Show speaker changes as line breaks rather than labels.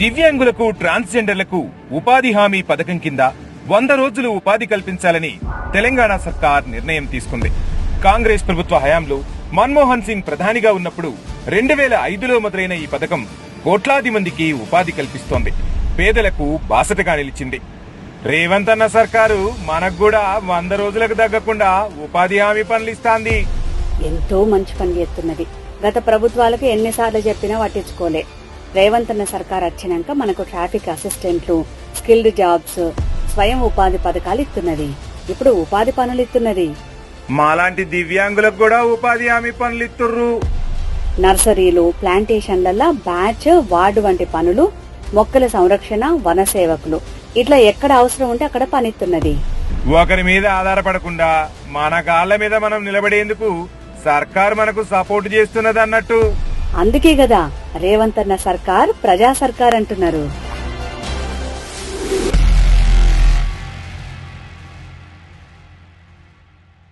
దివ్యాంగులకు ట్రాన్స్జెండర్లకు ఉపాధి హామీ పథకం కింద వంద రోజులు ఉపాధి కల్పించాలని తెలంగాణ సర్కార్ నిర్ణయం తీసుకుంది. కాంగ్రెస్ ప్రభుత్వ హయాంలో మన్మోహన్ సింగ్ ప్రధానిగా ఉన్నప్పుడు రెండు వేల ఐదులో మొదలైన ఈ పథకం కోట్లాది మందికి ఉపాధి కల్పిస్తోంది. పేదలకు బాసటగా నిలిచింది. రేవంత్ అన్న సర్కారు మనకు కూడా వంద రోజులకు తగ్గకుండా ఉపాధి హామీ పనులు ఇస్తాంది.
ఎంతో మంచి పని చేస్తున్నది. గత ప్రభుత్వాలకు ఎన్నిసార్లు చెప్పినా పట్టించుకోలే. రేవంత్ అన్న సర్కార్ వచ్చినాక మనకు ట్రాఫిక్ అసిస్టెంట్లు స్కిల్డ్ జాబ్స్ స్వయం ఉపాధి పథకాలు ఇస్తున్నది ఇప్పుడు ఉపాధి పనులు ఇస్తున్నది
మాలాంటి దివ్యాంగులకు కూడా ఉపాధి హామీ పనులు ఇస్తుర్రు
నర్సరీలు ప్లాంటేషన్లలో బ్యాచ్ వార్డు వంటి పనులు మొక్కల సంరక్షణ వన సేవకులు. ఇట్లా ఎక్కడ అవసరం ఉంటే అక్కడ పనిస్తున్నది
ఒకరి మీద ఆధారపడకుండా మన కాళ్ళ మీద మనం నిలబడేందుకు సర్కార్ మనకు సపోర్ట్ చేస్తున్నది అన్నట్టు
అందుకే కదా రేవంత్ అన్న సర్కార్ ప్రజా సర్కార్ అంటున్నారు.